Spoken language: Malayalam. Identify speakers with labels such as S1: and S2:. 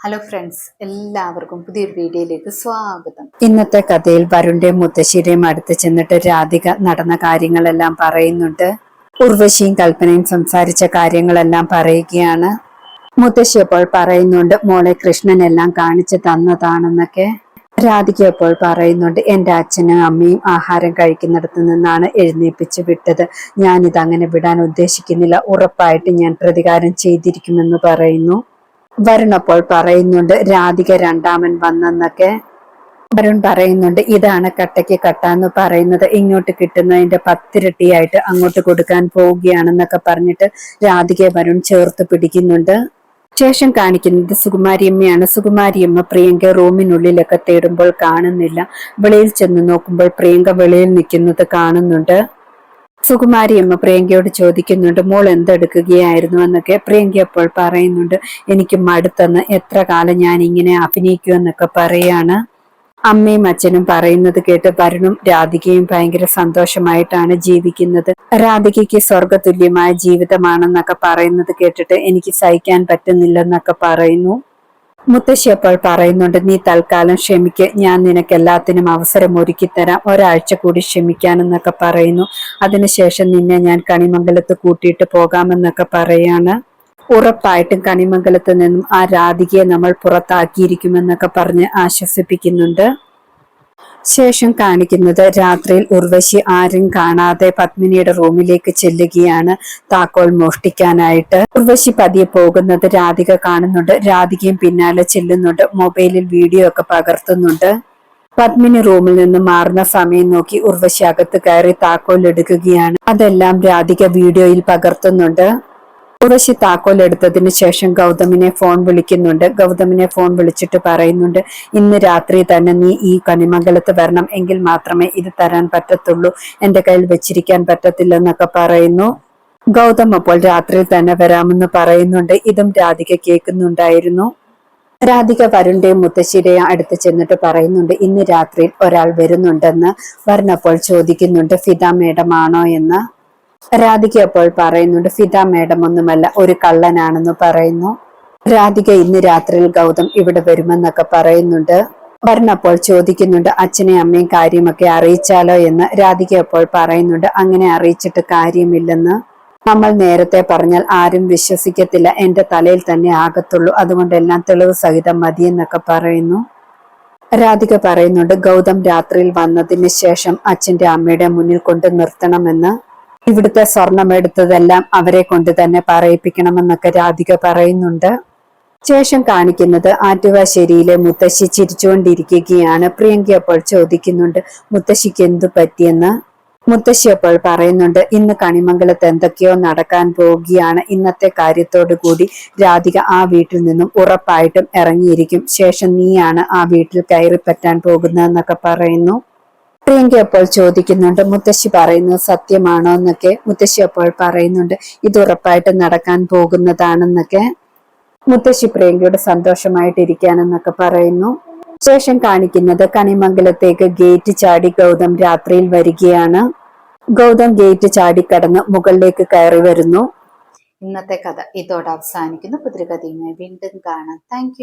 S1: ഹലോ ഫ്രണ്ട്സ് എല്ലാവർക്കും പുതിയൊരു വീഡിയോയിലേക്ക് സ്വാഗതം.
S2: ഇന്നത്തെ കഥയിൽ വരുണിന്റെയും മുത്തശ്ശിയുടെയും അടുത്ത് ചെന്നിട്ട് രാധിക നടന്ന കാര്യങ്ങളെല്ലാം പറയുന്നുണ്ട്. ഉർവശിയും കൽപ്പനയും സംസാരിച്ച കാര്യങ്ങളെല്ലാം പറയുകയാണ്. മുത്തശ്ശി അപ്പോൾ പറയുന്നുണ്ട് മോളെ കൃഷ്ണൻ എല്ലാം കാണിച്ചു തന്നതാണെന്നൊക്കെ. രാധിക അപ്പോൾ പറയുന്നുണ്ട് എന്റെ അച്ഛനും അമ്മയും ആഹാരം കഴിക്കുന്നിടത്ത് നിന്നാണ് എഴുന്നേൽപ്പിച്ച് വിട്ടത്. ഞാനിത് അങ്ങനെ വിടാൻ ഉദ്ദേശിക്കുന്നില്ല. ഉറപ്പായിട്ട് ഞാൻ പ്രതികാരം ചെയ്തിരിക്കുമെന്ന് പറയുന്നു. വരുൺ അപ്പോൾ പറയുന്നുണ്ട് രാധിക രണ്ടാമൻ വന്നെന്നൊക്കെ വരുൺ പറയുന്നുണ്ട്. ഇതാണ് കട്ടയ്ക്ക് കട്ടാന്ന് പറയുന്നത്. ഇങ്ങോട്ട് കിട്ടുന്നതിന്റെ പത്തിരട്ടിയായിട്ട് അങ്ങോട്ട് കൊടുക്കാൻ പോവുകയാണെന്നൊക്കെ പറഞ്ഞിട്ട് രാധികയെ വരുൺ ചേർത്ത് പിടിക്കുന്നുണ്ട്. ശേഷം കാണിക്കുന്നത് സുകുമാരിയമ്മയാണ് സുകുമാരിയമ്മ പ്രിയങ്ക റൂമിനുള്ളിലൊക്കെ തേടുമ്പോൾ കാണുന്നില്ല. വെളിയിൽ ചെന്ന് നോക്കുമ്പോൾ പ്രിയങ്ക വെളിയിൽ നിൽക്കുന്നത് കാണുന്നുണ്ട്. സുകുമാരി അമ്മ പ്രിയങ്കയോട് ചോദിക്കുന്നുണ്ട് മോൾ എന്തെടുക്കുകയായിരുന്നു? എന്നൊക്കെ പ്രിയങ്ക അപ്പോൾ പറയുന്നുണ്ട് എനിക്ക് മടുത്തെന്ന് എത്ര കാലം ഞാൻ ഇങ്ങനെ അഭിനയിക്കൂ എന്നൊക്കെ പറയാണ്. അമ്മയും അച്ഛനും പറയുന്നത് കേട്ട് വരുണും രാധികയും ഭയങ്കര സന്തോഷമായിട്ടാണ് ജീവിക്കുന്നത്. രാധികയ്ക്ക് സ്വർഗതുല്യമായ ജീവിതമാണെന്നൊക്കെ പറയുന്നത് കേട്ടിട്ട് എനിക്ക് സഹിക്കാൻ പറ്റുന്നില്ലെന്നൊക്കെ പറയുന്നു. മുത്തശ്ശി അപ്പോൾ പറയുന്നുണ്ട് നീ തൽക്കാലം ക്ഷമിക്ക്. ഞാൻ നിനക്ക് എല്ലാത്തിനും അവസരം ഒരുക്കി തരാം ഒരാഴ്ച കൂടി ക്ഷമിക്കാനെന്നൊക്കെ പറയുന്നു. അതിനുശേഷം നിന്നെ ഞാൻ കണിമംഗലത്ത് കൂട്ടിയിട്ട് പോകാമെന്നൊക്കെ പറയാണ്. ഉറപ്പായിട്ടും കണിമംഗലത്ത് നിന്നും ആ രാധികയെ നമ്മൾ പുറത്താക്കിയിരിക്കുമെന്നൊക്കെ പറഞ്ഞ് ആശ്വസിപ്പിക്കുന്നുണ്ട്. ശേഷം കാണിക്കുന്നത് രാത്രിയിൽ ഉർവശി ആരും കാണാതെ പത്മിനിയുടെ റൂമിലേക്ക് ചെല്ലുകയാണ് താക്കോൽ മോഷ്ടിക്കാനായിട്ട്. ഉർവശി പതിയെ പോകുന്നത് രാധിക കാണുന്നുണ്ട്. രാധികയും പിന്നാലെ ചെല്ലുന്നുണ്ട്. മൊബൈലിൽ വീഡിയോ ഒക്കെ പകർത്തുന്നുണ്ട്. പത്മിനി റൂമിൽ നിന്ന് മാറുന്ന സമയം നോക്കി ഉർവശി അകത്ത് കയറി താക്കോൽ എടുക്കുകയാണ്. അതെല്ലാം രാധിക വീഡിയോയിൽ പകർത്തുന്നുണ്ട്. ഉറശി താക്കോൽ എടുത്തതിന് ശേഷം ഗൗതമിനെ ഫോൺ വിളിക്കുന്നുണ്ട്. ഗൗതമിനെ ഫോൺ വിളിച്ചിട്ട് പറയുന്നുണ്ട് ഇന്ന് രാത്രി തന്നെ നീ ഈ കണിമംഗലത്ത് വരണം. എങ്കിൽ മാത്രമേ ഇത് തരാൻ പറ്റത്തുള്ളൂ. എന്റെ കയ്യിൽ വെച്ചിരിക്കാൻ പറ്റത്തില്ലെന്നൊക്കെ പറയുന്നു. ഗൗതം അപ്പോൾ രാത്രിയിൽ തന്നെ വരാമെന്ന് പറയുന്നുണ്ട്. ഇതും രാധിക കേൾക്കുന്നുണ്ടായിരുന്നു. രാധിക വരുണിന്റെയും മുത്തശ്ശിയുടെയും അടുത്ത് ചെന്നിട്ട് പറയുന്നുണ്ട് ഇന്ന് രാത്രിയിൽ ഒരാൾ വരുന്നുണ്ടെന്ന്. വരുണപ്പോൾ ചോദിക്കുന്നുണ്ട് ഫിദ മേഡമാണോ എന്ന്? രാധിക അപ്പോൾ പറയുന്നുണ്ട് ഫിദ മേഡം ഒന്നുമല്ല ഒരു കള്ളനാണെന്ന് പറയുന്നു. രാധിക ഇന്ന് രാത്രിയിൽ ഗൗതം ഇവിടെ വരുമെന്നൊക്കെ പറയുന്നുണ്ട്. പറഞ്ഞപ്പോൾ ചോദിക്കുന്നുണ്ട് അച്ഛനെ അമ്മയും കാര്യമൊക്കെ അറിയിച്ചാലോ എന്ന്? രാധിക അപ്പോൾ പറയുന്നുണ്ട് അങ്ങനെ അറിയിച്ചിട്ട് കാര്യമില്ലെന്ന്. നമ്മൾ നേരത്തെ പറഞ്ഞാൽ ആരും വിശ്വസിക്കത്തില്ല എന്റെ തലയിൽ തന്നെ ആകത്തുള്ളൂ അതുകൊണ്ട് എല്ലാം തെളിവ് സഹിതം മതിയെന്നൊക്കെ പറയുന്നു. രാധിക പറയുന്നുണ്ട് ഗൗതം രാത്രിയിൽ വന്നതിന് ശേഷം അച്ഛന്റെ അമ്മയുടെ മുന്നിൽ കൊണ്ട് നിർത്തണമെന്ന്. ഇവിടുത്തെ സ്വർണം എടുത്തതെല്ലാം അവരെ കൊണ്ട് തന്നെ പറയിപ്പിക്കണമെന്നൊക്കെ രാധിക പറയുന്നുണ്ട്. ശേഷം കാണിക്കുന്നത് ആറ്റുവാശ്ശേരിയിലെ മുത്തശ്ശി ചിരിച്ചുകൊണ്ടിരിക്കുകയാണ്. പ്രിയങ്ക അപ്പോൾ ചോദിക്കുന്നുണ്ട് മുത്തശ്ശിക്ക് എന്തു പറ്റിയെന്ന്? മുത്തശ്ശി അപ്പോൾ പറയുന്നുണ്ട് ഇന്ന് കണിമംഗലത്ത് എന്തൊക്കെയോ നടക്കാൻ പോവുകയാണ്. ഇന്നത്തെ കാര്യത്തോടു കൂടി രാധിക ആ വീട്ടിൽ നിന്നും ഉറപ്പായിട്ടും ഇറങ്ങിയിരിക്കും. ശേഷം നീയാണ് ആ വീട്ടിൽ കയറിപ്പറ്റാൻ പോകുന്നതെന്നൊക്കെ പറയുന്നു. പ്രിയങ്ക അപ്പോൾ ചോദിക്കുന്നുണ്ട് മുത്തശ്ശി പറയുന്നത് സത്യമാണോ? എന്നൊക്കെ മുത്തശ്ശി അപ്പോൾ പറയുന്നുണ്ട് ഇത് ഉറപ്പായിട്ട് നടക്കാൻ പോകുന്നതാണെന്നൊക്കെ മുത്തശ്ശി പ്രിയങ്കയോട് സന്തോഷമായിട്ടിരിക്കാനെന്നൊക്കെ പറയുന്നു. ശേഷം കാണിക്കുന്നത് കണിമംഗലത്തേക്ക് ഗേറ്റ് ചാടി ഗൗതം രാത്രിയിൽ വരികയാണ്. ഗൗതം ഗേറ്റ് ചാടി കടന്ന് മുകളിലേക്ക് കയറി വരുന്നു.
S1: ഇന്നത്തെ കഥ ഇതോടെ അവസാനിക്കുന്നു. പുതിരി കഥയുമായി വീണ്ടും കാണാം. താങ്ക്